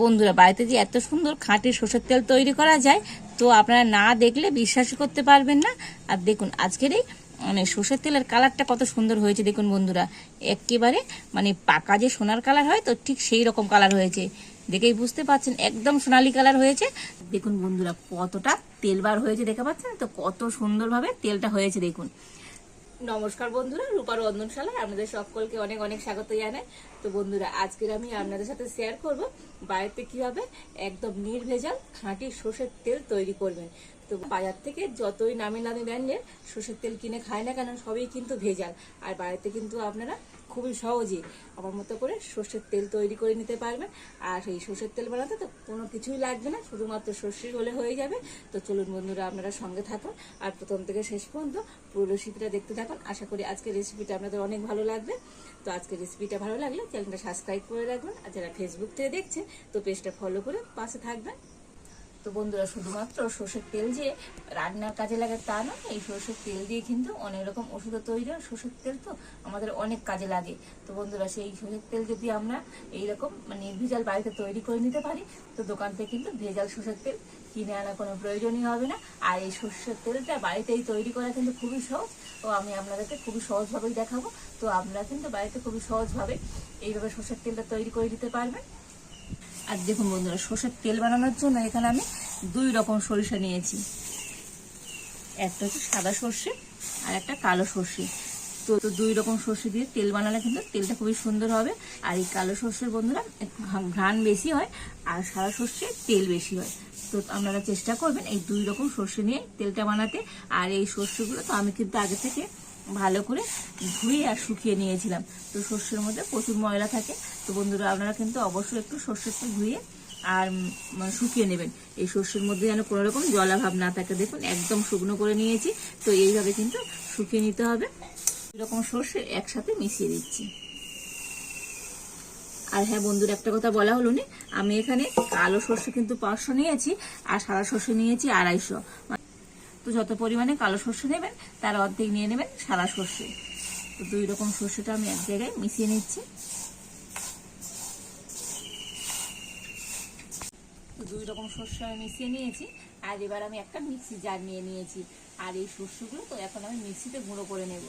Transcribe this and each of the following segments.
বন্ধুরা, বাড়িতে যে এত সুন্দর খাঁটি সর্ষের তেল তৈরি করা যায়, তো আপনারা না দেখলে বিশ্বাস করতে পারবেন না। আর দেখুন, আজকের এই মানে সর্ষের তেলের কালারটা কত সুন্দর হয়েছে, দেখুন বন্ধুরা। একেবারে মানে পাকা যে সোনার কালার হয়, তো ঠিক সেই রকম কালার হয়েছে। দেখেই বুঝতে পাচ্ছেন একদম সোনালি কালার হয়েছে। দেখুন বন্ধুরা, কতটা তেল বার হয়েছে, দেখে পাচ্ছেন? তো কত সুন্দরভাবে তেলটা হয়েছে, দেখুন। নমস্কার বন্ধুরা, রূপার রন্ধনশালায় আপনাদের সকলকে অনেক অনেক স্বাগত জানাই। তো বন্ধুরা, আজকের আমি আপনাদের সাথে শেয়ার করব বাড়িতে কীভাবে একদম নির্ভেজাল খাঁটি সর্ষের তেল তৈরি করবেন। তো বাজার থেকে যতই নামি নামি ব্র্যান্ডের সর্ষের তেল কিনে খায় না কেন, সবই কিন্তু ভেজাল। আর বাড়িতে কিন্তু আপনারা খুবই সহজেই আমার মতো করে সর্ষের তেল তৈরি করে নিতে পারবেন। আর সেই সর্ষের তেল বানাতে তো কোনো কিছুই লাগবে না, শুধুমাত্র সর্ষে হলে হয়ে যাবে। তো চলুন বন্ধুরা, আপনারা সঙ্গে থাকুন। আর প্রথম থেকে শেষ পর্যন্ত পুরো রেসিপিটা দেখতে থাকুন। আশা করি আজকের রেসিপিটা আপনাদের অনেক ভালো লাগবে। তো আজকের রেসিপিটা ভালো লাগলে চ্যানেলটা সাবস্ক্রাইব করে রাখবেন। আর যারা ফেসবুক থেকে দেখছে তো পেজটা ফলো করে পাশে থাকবেন। তো বন্ধুরা, শুধুমাত্র সর্ষের তেল যে রান্নার কাজে লাগে তা না এই সর্ষের তেল দিয়ে কিন্তু অনেক রকম ওষুধও তৈরি হয়। সর্ষের তেল তো আমাদের অনেক কাজে লাগে। তো বন্ধুরা, সেই সর্ষের তেল যদি আমরা এইরকম মানে নির্ভেজাল বাড়িতে তৈরি করে নিতে পারি, তো দোকান থেকে কিন্তু ভেজাল সর্ষের তেল কিনে আনার কোনো প্রয়োজনই হবে না। আর এই সর্ষের তেলটা বাড়িতেই তৈরি করা কিন্তু খুবই সহজ। ও আমি আপনাদেরকে খুবই সহজভাবেই দেখাবো। তো আপনারা কিন্তু বাড়িতে খুবই সহজভাবে এইভাবে সর্ষের তেলটা তৈরি করে দিতে পারবেন। আর দেখুন বন্ধুরা, সর্ষের তেল বানানোর জন্য এখানে আমি দুই রকম সরিষা নিয়েছি। একটা হচ্ছে সাদা সর্ষে আর একটা কালো সর্ষে। তো তো দুই রকম সর্ষে দিয়ে তেল বানালে কিন্তু তেলটা খুবই সুন্দর হবে। আর এই কালো সর্ষের বন্ধুরা ঘ্রাণ বেশি হয় আর সাদা সর্ষে তেল বেশি হয়। তো আপনারা চেষ্টা করবেন এই দুই রকম সর্ষে নিয়ে তেলটা বানাতে। আর এই সর্ষেগুলো তো আমি কিন্তু আগে থেকে ভালো করে ধুয়ে আর শুকিয়ে নিয়েছিলাম। তো সর্ষের মধ্যে প্রচুর ময়লা থাকে। তো বন্ধুরা, আপনারা কিন্তু অবশ্যই একটু সর্ষেরটা ধুয়ে আর শুকিয়ে নেবেন। এই সর্ষের মধ্যে যেন কোনো রকম জলাভাব না থাকে। দেখুন, একদম শুকনো করে নিয়েছি। তো এইভাবে কিন্তু শুকিয়ে নিতে হবে। এরকম সর্ষে একসাথে মিশিয়ে দিচ্ছি। আর হ্যাঁ বন্ধুর, একটা কথা বলা হলো নি? আমি এখানে কালো সর্ষে কিন্তু পাঁচশো নিয়েছি আর সাদা সর্ষে নিয়েছি আড়াইশো। তো যত পরিমাণে কালো সর্ষে নেবেন, তার অর্ধেক নিয়ে নেবেন সাদা সর্ষে। তো দুই রকম সর্ষেটা আমি এক জায়গায় মিশিয়ে নিচ্ছি। দুই রকম শস্য আমি মিশিয়ে নিয়েছি। আর এবার আমি একটা মিক্সি জার নিয়ে নিয়েছি। আর এই শস্যগুলো তো এখন আমি মিক্সিতে গুঁড়ো করে নেব।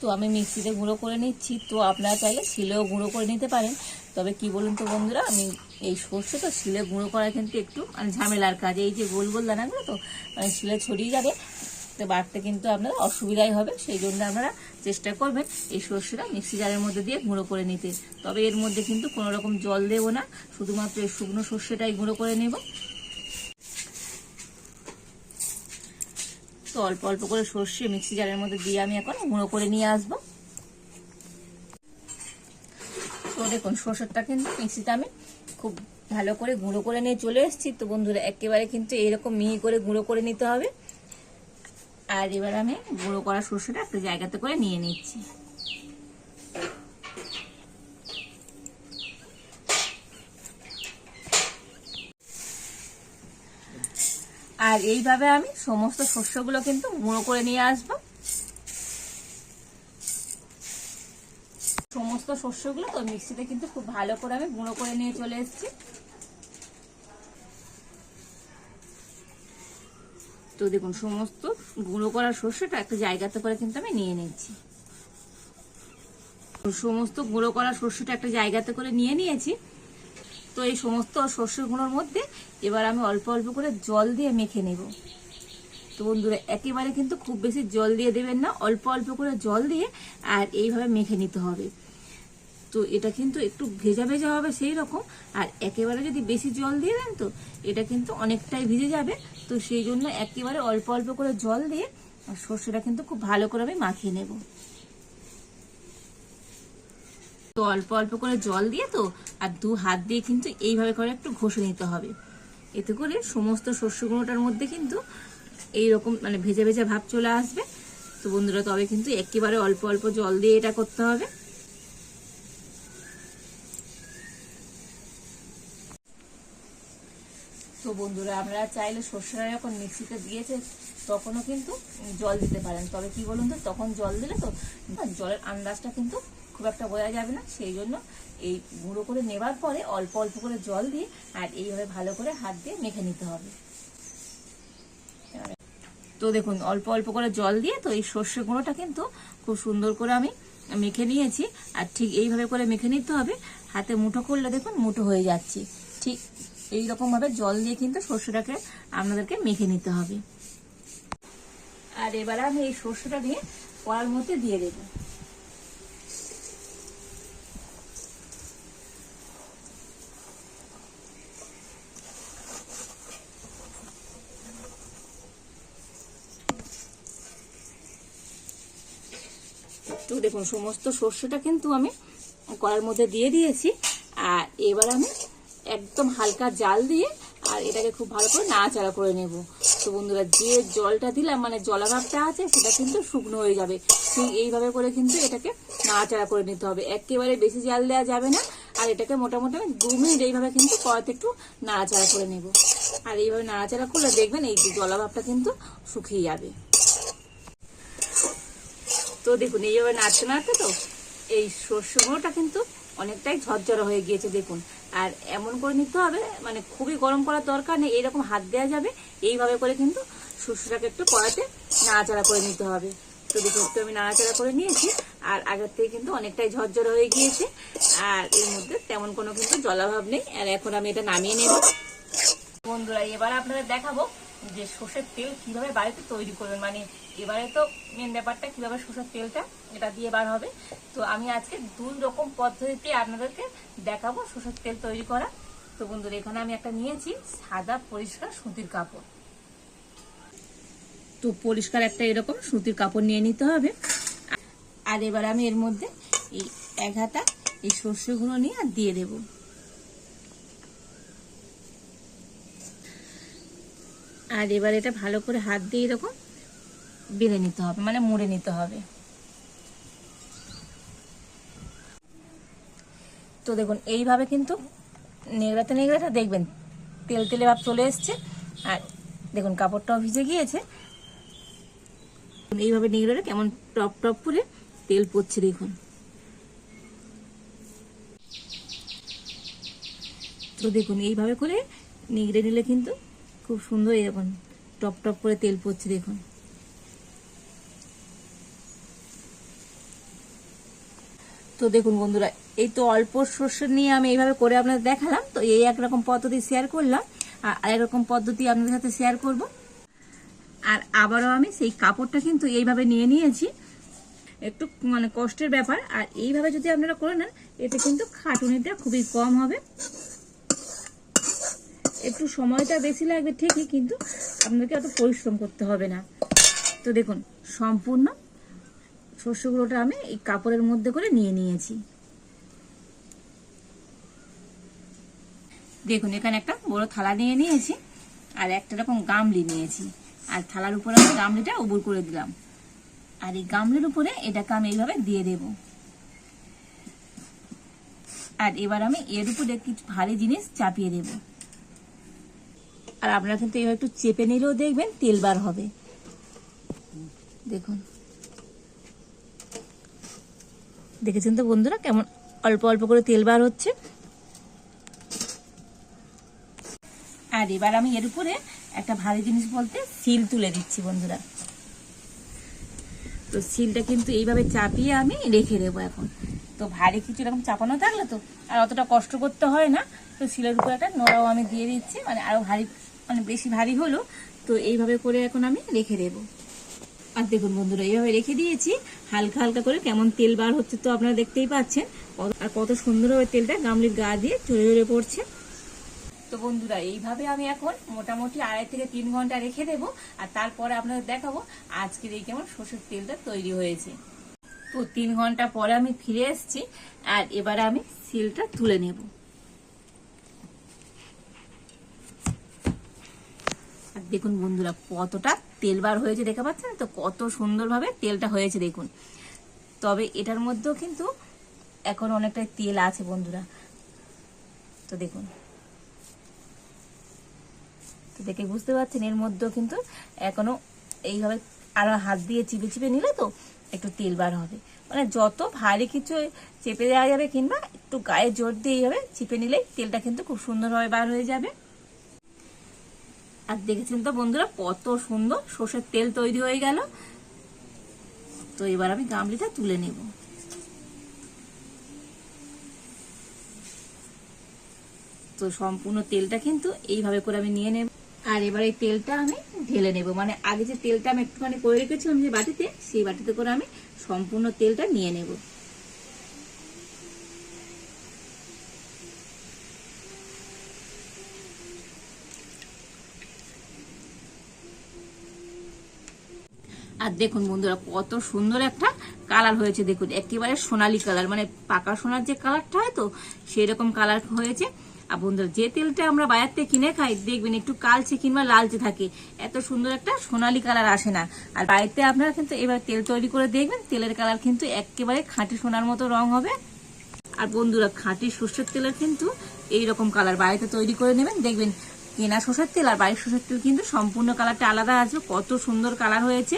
তো আমি মিক্সিতে গুঁড়ো করে নিচ্ছি। তো আপনারা চাইলে শিলেও গুঁড়ো করে নিতে পারেন। তবে কি বলুন তো বন্ধুরা, আমি এই সর্ষে তো শিলে গুঁড়ো করা কিন্তু একটু মানে ঝামেলার কাজ। এই যে গোল গোল দানাগুলো তো মানে শিলে ছড়িয়ে যাবে, তো বাড়তে কিন্তু আপনার অসুবিধাই হবে, সেই জন্য আপনারা চেষ্টা করবেন এই সর্ষেটা মিক্সি জারের মধ্যে দিয়ে গুঁড়ো করে নিতে। তবে এর মধ্যে কিন্তু কোনো রকম জল দেবো না, শুধুমাত্র এই শুকনো সর্ষেটাই গুঁড়ো করে নেব। তো অল্প অল্প করে সর্ষে মিক্সি জারের মধ্যে দিয়ে আমি এখন গুঁড়ো করে নিয়ে আসব তো দেখুন, সর্ষেরটা কিন্তু মিক্সিতে আমি খুব ভালো করে গুঁড়ো করে নিয়ে চলে এসেছি। তো বন্ধুরা, একেবারে কিন্তু এরকম মিহি করে গুঁড়ো করে নিতে হবে। আর এবার আমি গুঁড়ো করা সর্ষেটা একটা জায়গাতে করে নিয়ে নিচ্ছি। আর এইভাবে আমি সমস্ত শস্যগুলো কিন্তু গুঁড়ো করে নিয়ে আসব। সমস্ত শস্যগুলো তো মিক্সিতে কিন্তু খুব ভালো করে আমি গুঁড়ো করে নিয়ে চলে এসেছি। তো দেখুন, সমস্ত গুঁড়ো করা শস্যটা একটা জায়গাতে করে কিন্তু আমি নিয়ে নিচ্ছি সমস্ত গুঁড়ো করা শস্যটা একটা জায়গাতে করে নিয়ে নিয়েছি। তো এই সমস্ত শস্য গুঁড়োর মধ্যে এবার আমি অল্প অল্প করে জল দিয়ে মেখে নেব। তো বন্ধুরা, একেবারে কিন্তু খুব বেশি জল দিয়ে দেবেন না, অল্প অল্প করে জল দিয়ে আর এইভাবে মেখে নিতে হবে। তো এটা কিন্তু একটু ভেজা ভেজা হবে সেই রকম আর একেবারে যদি বেশি জল দিয়ে দেন তো, এটা কিন্তু অনেকটাই ভিজে যাবে। তো সেই জন্য একেবারে অল্প অল্প করে জল দিয়ে আর সর্ষেটা কিন্তু খুব ভালো করে আমি মাখিয়ে নেব। তো অল্প অল্প করে জল দিয়ে তো, আর দু হাত দিয়ে কিন্তু এইভাবে করে একটু ঘষে নিতে হবে। এতে করে সমস্ত শস্য গুঁড়োটার মধ্যে কিন্তু এই রকম মানে ভেজা ভেজা ভাব চলে আসবে। তো বন্ধুরা, তবে কিন্তু একেবারে অল্প অল্প জল দিয়ে এটা করতে হবে। বন্ধুরা, আপনারা চাইলে সর্ষেটা যখন মিক্সিতে দিয়েছে তখনও কিন্তু জল দিতে পারেন। তবে কি বলুন তো, তখন জল দিলে তো জলের আন্দাজটা কিন্তু খুব একটা বোঝা যাবে না। সেই জন্য এই গুঁড়ো করে নেবার পরে অল্প অল্প করে জল দিয়ে আর এইভাবে ভালো করে হাত দিয়ে মেখে নিতে হবে। তো দেখুন, অল্প অল্প করে জল দিয়ে তো এই সর্ষে গুঁড়োটা কিন্তু খুব সুন্দর করে আমি মেখে নিয়েছি। আর ঠিক এইভাবে করে মেখে নিতে হবে। হাতে মুঠো করলে দেখুন মুঠো হয়ে যাচ্ছে। ঠিক এই রকম ভাবে জল দিয়ে কিন্তু সর্ষেটাকে আপনাদেরকে মেখে নিতে হবে। আর এবারে আমি এই সর্ষেটা দিয়ে কড়ার মধ্যে দিয়ে দেবো। দেখুন, সমস্ত সর্ষেটা কিন্তু আমি কড়ার মধ্যে দিয়ে দিয়েছি। আর এবার আমি একদম হালকা জাল দিয়ে আর এটাকে খুব ভালো করে নাড়াচাড়া করে নেব। তো বন্ধুরা, যে জলটা দিলাম মানে জলাভাবটা আছে, সেটা কিন্তু শুকনো হয়ে যাবে। ঠিক এইভাবে করে কিন্তু এটাকে নাড়াচাড়া করে নিতে হবে। একেবারে বেশি জাল দেওয়া যাবে না। আর এটাকে মোটামুটি আমি দু মিনিট এইভাবে কিন্তু কড়াতে একটু নাড়াচাড়া করে নেব। আর এইভাবে নাড়াচাড়া করলে দেখবেন এই যে জলাভাবটা কিন্তু শুকিয়ে যাবে। তো দেখুন, এইভাবে নাড়তে নাড়তে তো এই গুঁড়োটা কিন্তু অনেকটাই ঝরঝরা হয়ে গিয়েছে, দেখুন। আর এমন করে নিতে হবে মানে খুবই গরম করার দরকার নেই, এইরকম হাত দেওয়া যাবে, এইভাবে করে কিন্তু শস্যটাকে একটু কড়াতে নাড়াচাড়া করে নিতে হবে। তো দেখুন, একটু আমি নাড়াচাড়া করে নিয়েছি, আর আগের থেকে কিন্তু অনেকটাই ঝরঝর হয়ে গিয়েছে, আর এর মধ্যে তেমন কোনো কিন্তু জলাভাব নেই, আর এখন আমি এটা নামিয়ে নেব। বন্ধুরা, এবার আপনাদের দেখাবো যে সর্ষের তেল কীভাবে বাড়িতে তৈরি করবেন মানে এবারে তো মেন ব্যাপারটা কীভাবে সর্ষের তেলটা এটা দিয়ে বার হবে। তো আমি আজকে দুই রকম পদ্ধতিতে আপনাদেরকে দেখাবো সর্ষের তেল তৈরি করা। তো বন্ধুরা, এখানে আমি একটা নিয়েছি সাদা পরিষ্কার সুতির কাপড়। তো পরিষ্কার একটা এরকম সুতির কাপড় নিয়ে নিতে হবে। আর এবার আমি এর মধ্যে এই এক হাতা এই সর্ষেগুলো নিয়ে আর দিয়ে দেবো। আর এবার এটা ভালো করে হাত দিয়ে এরকম বেলে নিতে হবে মানে মুড়ে নিতে হবে। তো দেখুন, এইভাবে কিন্তু নেগড়াতে নেগড়াতে দেখবেন, তেল তেলে ভাব চলে এসছে। আর দেখুন, কাপড়টাও ভিজে গিয়েছে। এইভাবে নেগড়াতে কেমন টপ টপ করে তেল পড়ছে দেখুন। তো দেখুন, এইভাবে করে নিগড়ে নিলে কিন্তু খুব সুন্দর এরকম টপ টপ করে তেল পড়ছে দেখুন। তো দেখুন বন্ধুরা, এই তো অল্প শস্য নিয়ে আমি এইভাবে করে আপনাদের দেখালাম। তো এই একরকম পদ্ধতি শেয়ার করলাম, আর আরেক রকম পদ্ধতি আপনাদের সাথে শেয়ার করব। আর আবারও আমি সেই কাপড়টা কিন্তু এইভাবে নিয়ে নিয়েছি। একটু মানে কষ্টের ব্যাপার, আর এইভাবে যদি আপনারা করে নেন, এতে কিন্তু খাটুনিটা খুবই কম হবে। একটু সময়টা বেশি লাগবে ঠিকই, কিন্তু আপনাদেরকে অত পরিশ্রম করতে হবে না। তো দেখুন, সম্পূর্ণ শস্যগুলোটা আমি এই কাপড়ের মধ্যে করে নিয়ে নিয়েছি। দেখুন, এখানে একটা বড় থালা নিয়ে নিয়েছি আর একটা রকম গামলি নিয়েছি। আর থালার উপরে আমি গামলিটা উবুর করে দিলাম। আর এই গামলির উপরে এটাকে আমি এইভাবে দিয়ে দেব। আর এবার আমি এর উপরে কিছু ভারী জিনিস চাপিয়ে দেবো। আর আপনারা কিন্তু এইভাবে একটু চেপে নিলেও দেখবেন তেল বার হবে। দেখুন। দেখেছেন তো বন্ধুরা কেমন অল্প অল্প করে তেল বার হচ্ছে। আর এবার আমি এর উপরে একটা ভারী জিনিস বলতে সিল তুলে দিচ্ছি বন্ধুরা। তো সিলটা কিন্তু এইভাবে চাপিয়ে আমি রেখে দেবো এখন। তো ভারী কিছু এরকম চাপানো থাকলে তো আর অতটা কষ্ট করতে হয় না। তো সিলের উপরে একটা নোড়াও আমি দিয়ে দিচ্ছি মানে আরও ভারী মানে বেশি ভারী হলো, তো এইভাবে করে এখন আমি রেখে দেবো। আর দেখুন বন্ধুরা এইভাবে রেখে দিয়েছি। হালকা হালকা করে কেমন তেল বার হচ্ছে তো আপনারা দেখতেই পাচ্ছেন। আর কত সুন্দরভাবে তেলটা গামলির গা দিয়ে চলে চলে পড়ছে। তো বন্ধুরা, এইভাবে আমি এখন মোটামুটি আড়াই থেকে তিন ঘণ্টা রেখে দেবো আর তারপরে আপনাদের দেখাবো আজকের এই কেমন সর্ষের তেলটা তৈরি হয়েছে। তো তিন ঘণ্টা পরে আমি ফিরে এসেছি আর এবারে আমি সিলটা তুলে নেব। আর দেখুন বন্ধুরা, কতটা তেল বার হয়েছে, দেখে পাচ্ছেন? তো কত সুন্দরভাবে তেলটা হয়েছে, দেখুন। তবে এটার মধ্যেও কিন্তু এখন অনেকটাই তেল আছে, বন্ধুরা। তো দেখুন। তো দেখে বুঝতে পারছেন, এর মধ্যেও কিন্তু এখনও এইভাবে আরও হাত দিয়ে চিপে চিপে নিলে তো একটু তেল বার হবে। মানে যত ভারী কিছু চেপে দেওয়া যাবে কিংবা একটু গায়ে জোর দিয়ে এইভাবে চিপে নিলেই তেলটা কিন্তু খুব সুন্দরভাবে বার হয়ে যাবে। আর দেখেছেন তো বন্ধুরা, কত সুন্দর সর্ষের তেল তৈরি হয়ে গেল। তো এবার আমি গামলিটা তুলে নেব। তো সম্পূর্ণ তেলটা কিন্তু এইভাবে করে আমি নিয়ে নেব। আর এবার এই তেলটা আমি ঢেলে নেব। মানে আগে যে তেলটা আমি একটুখানি করে রেখেছিলাম যে বাটিতে, সেই বাটিতে করে আমি সম্পূর্ণ তেলটা নিয়ে নেব। আর দেখুন বন্ধুরা, কত সুন্দর একটা কালার হয়েছে, দেখুন। একেবারে সোনালি কালার মানে পাকা সোনার যে কালারটা হয় তো সেই রকম কালার হয়েছে। আর বন্ধুরা, যে তেলটা আমরা বাজার থেকে কিনে খাই, দেখবেন একটু কালচে কিংবা লালচে থাকে। এত সুন্দর একটা সোনালি কালার আসে না। আর বাড়িতে আপনারা কিন্তু এবার তেল তৈরি করে দেখবেন, তেলের কালার কিন্তু একেবারে খাঁটি সোনার মতো রং হবে। আর বন্ধুরা, খাঁটি সর্ষের তেলের কিন্তু এই রকম কালার, বাড়িতে তৈরি করে নেবেন, দেখবেন কেনা সর্ষের তেল আর বাড়ির সর্ষের তেল কিন্তু সম্পূর্ণ কালারটা আলাদা আছে, কত সুন্দর কালার হয়েছে।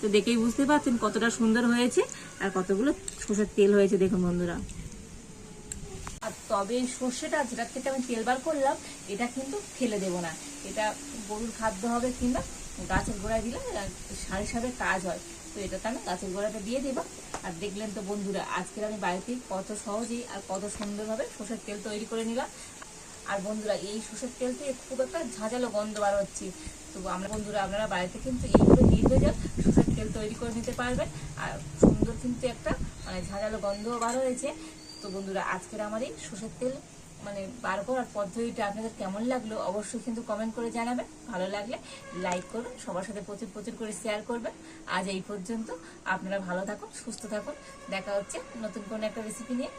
তো দেখেই বুঝতে পারছেন কতটা সুন্দর হয়েছে আর কতগুলো সর্ষের তেল হয়েছে, দেখুন বন্ধুরা। আর তবে সর্ষেটা যেটা থেকে আমি তেল বার করলাম, এটা কিন্তু ফেলে দেব না। এটা গরুর খাদ্য হবে কিংবা গাছের গোড়ায় দিলে সার হিসাবে কাজ হয়। তো এটাতে আমি গাছের গোড়াটা দিয়ে দেব। আর দেখলেন তো বন্ধুরা, আজকের আমি বাড়িতে কত সহজেই আর কত সুন্দরভাবে সর্ষের তেল তৈরি করে নিলাম। আর বন্ধুরা, এই সর্ষের তেল থেকে খুব একটা ঝাঁঝালো গন্ধ বার হচ্ছে। তো আমরা বন্ধুরা, আপনারা বাড়িতে কিন্তু এইভাবে নির্ভেজাল সর্ষের তেল তৈরি করে নিতে পারবেন। আর সুন্দর কিন্তু একটা মানে ঝাঁঝালো গন্ধও বার হয়েছে। তো বন্ধুরা, আজকের আমার এই সর্ষের তেল মানে বার করার পদ্ধতিটা আপনাদের কেমন লাগল অবশ্যই কিন্তু কমেন্ট করে জানাবেন। ভালো লাগলে লাইক করবেন সবার সাথে প্রচুর প্রচুর করে শেয়ার করবেন। আজ এই পর্যন্ত আপনারা ভালো থাকুন, সুস্থ থাকুন। দেখা হচ্ছে নতুন কোনো একটা রেসিপি নিয়ে।